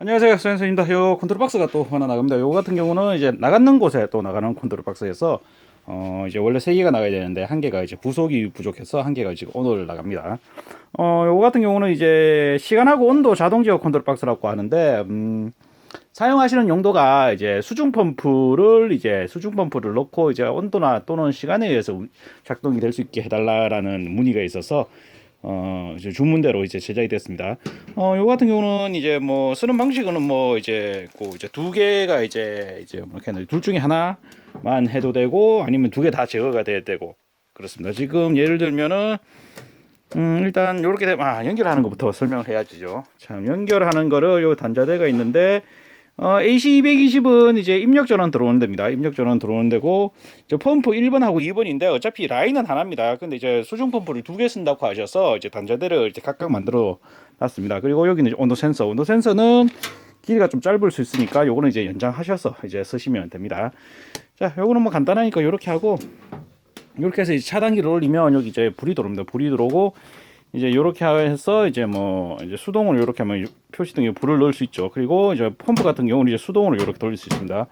안녕하세요. 선생님입니다. 요 컨트롤 박스가 또 하나 나갑니다. 요 같은 경우는 이제 나가는 곳에 또 나가는 컨트롤 박스에서 어 이제 원래 세 개가 나가야 되는데 한 개가 이제 부속이 부족해서 한 개가 지금 오늘 나갑니다. 어요 같은 경우는 이제 시간하고 온도 자동 제어 컨트롤 박스라고 하는데 음 사용하시는 용도가 이제 수중 펌프를 이제 수중 펌프를 넣고 이제 온도나 또는 시간에 의해서 움- 작동이 될 수 있게 해달라라는 문의가 있어서 어 이제 주문대로 이제 제작이 됐습니다. 어 요 같은 경우는 이제 뭐 쓰는 방식은 뭐 이제 그 이제 두 개가 이제 이제 뭐 이렇게 둘 중에 하나만 해도 되고 아니면 두 개 다 제어가 돼야 되고 그렇습니다. 지금 예를 들면은 음, 일단 요렇게 되면 아, 연결하는 것부터 설명을 해야지죠. 참 연결하는 거를 요 단자대가 있는데 어, AC220은 이제 입력 전원 들어오는 데입니다. 입력 전원 들어오는 데고 저 펌프 1번하고 2번인데 어차피 라인은 하나입니다. 근데 이제 수중 펌프를 두 개 쓴다고 하셔서 이제 단자대를 이제 각각 만들어 놨습니다. 그리고 여기는 이제 온도 센서. 온도 센서는 길이가 좀 짧을 수 있으니까 요거는 이제 연장하셔서 이제 쓰시면 됩니다. 자, 요거는 뭐 간단하니까 요렇게 하고 이렇게 해서 이제 차단기를 올리면 여기 이제 불이 들어옵니다. 불이 들어오고 이제 요렇게 해서 이제 뭐 이제 수동으로 이렇게 하면 표시등에 불을 넣을 수 있죠. 그리고 이제 펌프 같은 경우는 이제 수동으로 이렇게 돌릴 수 있습니다.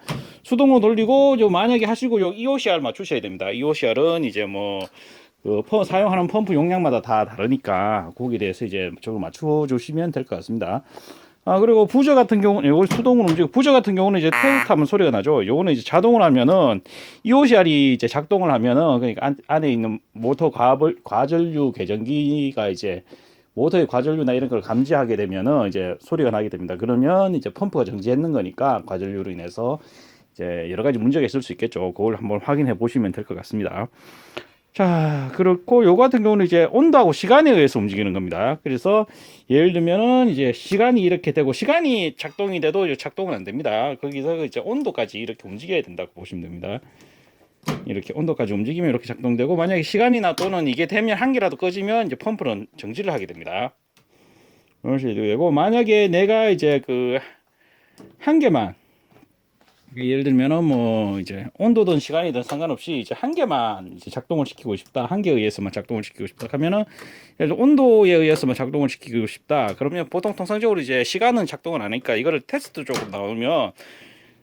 수동으로 돌리고 이제 만약에 하시고 요 EOCR 맞추셔야 됩니다. EOCR은 이제 뭐 그 사용하는 펌프 용량마다 다 다르니까 거기에 대해서 이제 저걸 맞춰 주시면 될 것 같습니다. 아 그리고 부저 같은 경우는 이걸 수동으로 움직이고 부저 같은 경우는 이제 테스트하면 소리가 나죠. 요거는 이제 자동으로 하면은 EOCR이 이제 작동을 하면은 그러니까 안, 안에 있는 모터 과벌, 과전류 개전기가 이제 모터의 과전류나 이런 걸 감지하게 되면은 이제 소리가 나게 됩니다. 그러면 이제 펌프가 정지했는 거니까 과전류로 인해서 이제 여러 가지 문제가 있을 수 있겠죠. 그걸 한번 확인해 보시면 될 것 같습니다. 자, 그렇고 요 같은 경우는 이제 온도하고 시간에 의해서 움직이는 겁니다. 그래서 예를 들면은 이제 시간이 이렇게 되고 시간이 작동이 돼도 작동은 안 됩니다. 거기서 이제 온도까지 이렇게 움직여야 된다고 보시면 됩니다. 이렇게 온도까지 움직이면 이렇게 작동되고 만약에 시간이나 또는 이게 되면 한 개라도 꺼지면 이제 펌프는 정지를 하게 됩니다. 그런 식으로 되고 만약에 내가 이제 그 한 개만 예를 들면은 뭐 이제 온도든 시간이든 상관없이 이제 한 개만 이제 작동을 시키고 싶다 한 개에 의해서만 작동을 시키고 싶다 하면은 온도에 의해서만 작동을 시키고 싶다 그러면 보통 통상적으로 이제 시간은 작동을 안 하니까 이거를 테스트 쪽으로 나오면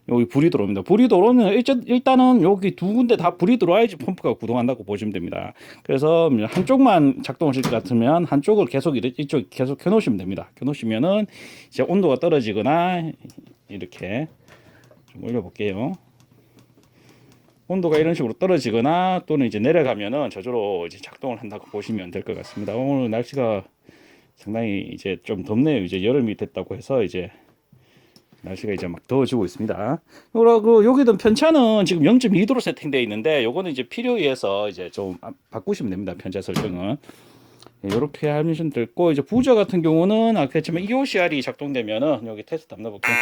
여기 불이 들어옵니다. 불이 들어오면 일단, 일단은 여기 두 군데 다 불이 들어와야지 펌프가 구동한다고 보시면 됩니다. 그래서 한쪽만 시킬 것 같으면 한쪽을 계속 이쪽 계속 켜놓으시면 됩니다. 켜놓으시면은 이제 온도가 떨어지거나 이렇게 좀 올려볼게요. 온도가 이런 식으로 떨어지거나 또는 이제 내려가면은 저절로 이제 작동을 한다고 보시면 될 것 같습니다. 오늘 날씨가 상당히 이제 좀 덥네요. 이제 여름이 됐다고 해서 이제 날씨가 이제 막 더워지고 있습니다. 그리고 여기도 편차는 지금 0.2도로 세팅되어 있는데 요거는 이제 필요에 의해서 이제 좀 아- 바꾸시면 됩니다. 편차 설정은. 이렇게 하시면 되고 이제 부저 같은 경우는 아까 했지만 EOCR이 작동되면은 여기 테스트 한번 볼게요.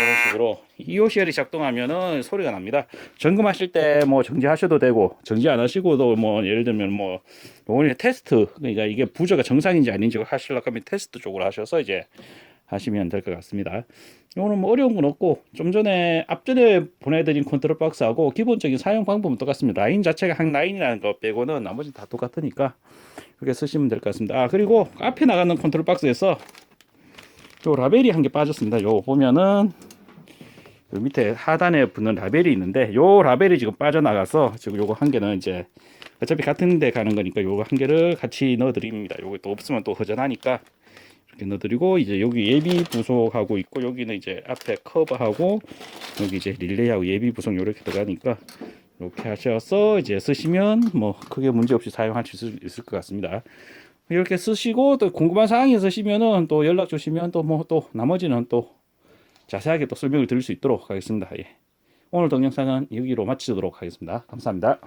이런 식으로 EOCR이 작동하면은 소리가 납니다. 점검하실 때 뭐 정지하셔도 되고 정지 안 하시고도 뭐 예를 들면 뭐 요거는 테스트 그러니까 이게 부저가 정상인지 아닌지 하시려고 하면 테스트 쪽으로 하셔서 이제 하시면 될 것 같습니다. 이거는 뭐 어려운 건 없고 좀 전에 앞전에 보내드린 컨트롤 박스하고 기본적인 사용 방법은 똑같습니다. 라인 자체가 한 라인이라는 거 빼고는 나머지 다 똑같으니까 그렇게 쓰시면 될 것 같습니다. 아 그리고 앞에 나가는 컨트롤 박스에서 요 라벨이 한 개 빠졌습니다. 요 보면은 요 밑에 하단에 붙는 라벨이 있는데 요 라벨이 지금 빠져나가서 지금 요거 한 개는 이제 어차피 같은 데 가는 거니까 요거 한 개를 같이 넣어 드립니다. 요거 또 없으면 또 허전하니까 이렇게 넣어 드리고 이제 여기 예비 부속하고 있고 여기는 이제 앞에 커버하고 여기 이제 릴레이하고 예비 부속 이렇게 들어가니까 이렇게 하셔서 이제 쓰시면 뭐 크게 문제 없이 사용할 수 있을 것 같습니다. 이렇게 쓰시고 또 궁금한 사항이 있으시면은 또 연락 주시면 또 뭐 또 나머지는 또 자세하게 또 설명을 드릴 수 있도록 하겠습니다. 예. 오늘 동영상은 여기로 마치도록 하겠습니다. 감사합니다.